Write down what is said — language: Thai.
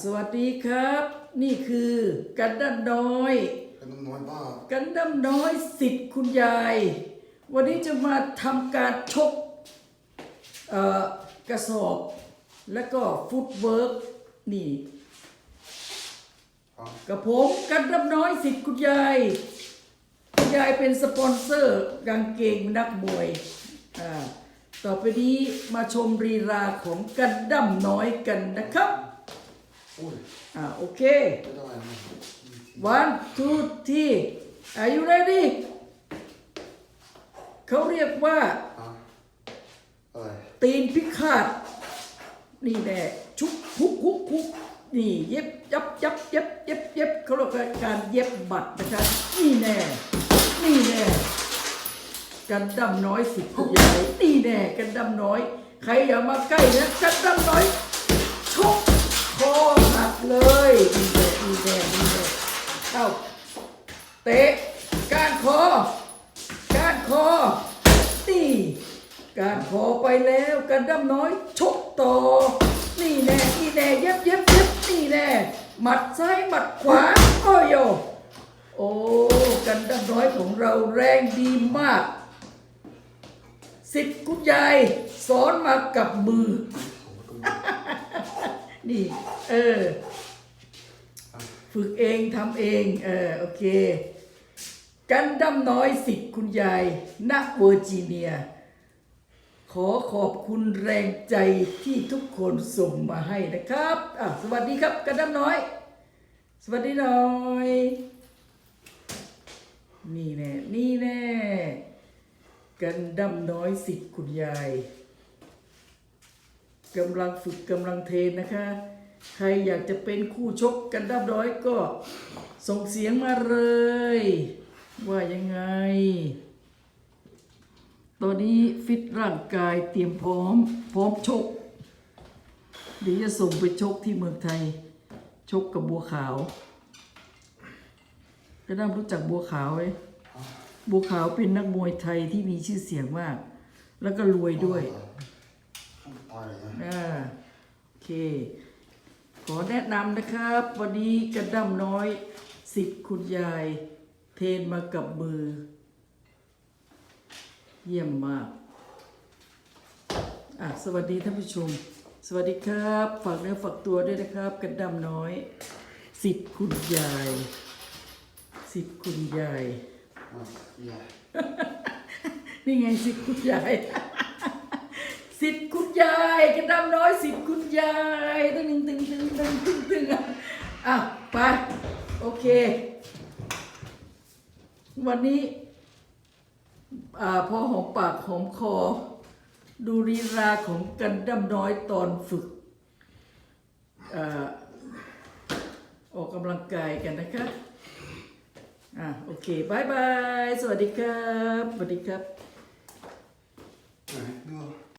สวัสดีครับ นี่คือกันดั้มน้อยกันน้อยบ้ากันดั้มน้อยสิทธิ์คุณยาย วันนี้จะมาทำการชกเอ่อกระสอบ แล้วก็ฟุตเวิร์กนี่ครับกับผมกันดั้มน้อยสิทธิ์คุณยาย คุณยายเป็นสปอนเซอร์กางเกงนักมวยอ่าต่อไปนี้มาชมรีลาของกันดั้มน้อยกันนะครับ อ่าโอเค one two three are you ready เขาเรียกว่า ตีนพิฆาต นี่แน่ชุบคุกคุกคุกนี่เย็บยับยับเย็บเย็บเย็บเขาเรียกว่าการเย็บบัตรนะครับนี่แน่นี่แน่กันดำน้อยสิบใหญ่นี่แน่กันดำน้อย ใครอย่ามาใกล้นะกันดำน้อย เตะก้านคอก้านคอนี่การคอไปแล้วกันดำน้อยชกต่อนี่แน่นี่แน่เย็บเย็บเย็บนี่แน่หมัดซ้ายหมัดขวาโอ้ยโยโอ้กันดำน้อยของเราแรงดีมากสิทธิ์คุณยายสอนมากับมือ นี่ เออ ฝึกเองทำเองเออโอเค กันดำน้อยสิทธิ์คุณยายณเวอร์จิเนีย ขอขอบคุณแรงใจที่ทุกคนส่งมาให้นะครับอะสวัสดีครับกันดำน้อย สวัสดีหน่อย นี่แน่นี่แน่กันดำน้อยสิทธิ์คุณยายกำลังฝึกกำลังเทรนนะคะ ใครอยากจะเป็นคู่ชกกันดำน้อยก็ส่งเสียงมาเลย ว่ายังไง ตอนนี้ฟิตร่างกายเตรียมพร้อม พร้อมชก เดี๋ยวจะส่งไปชกที่เมืองไทย ชกกับบัวขาวก็ได้รู้จักบัวขาวไหมบัวขาวเป็นนักมวยไทยที่มีชื่อเสียงมาก แล้วก็รวยด้วยตายนะอ่าโอเค ขอแนะนำนะครับ วันนี้กระดั้มน้อยสิทธิ์คุณยาย เทรนมากับมือ เยี่ยมมาก อะ สวัสดีท่านผู้ชม สวัสดีครับ ฝากเนื้อฝากตัวด้วยนะครับ กระดั้มน้อย สิทธิ์คุณยาย สิทธิ์คุณยายอะใหญ่นี่ไงสิทธิ์คุณยาย สิทธิ์คุณยายกระดำน้อยสิทธิ์คุณยายตึงตึงตึงตึงตึงตึงอะอะไป โอเค วันนี้อ่าพอหอมปากหอมคอ ดูรีลาของกันดำน้อยตอนฝึกอ่าออกกำลังกายกันนะคะอะโอเคบายบาย สวัสดีครับ สวัสดีครับ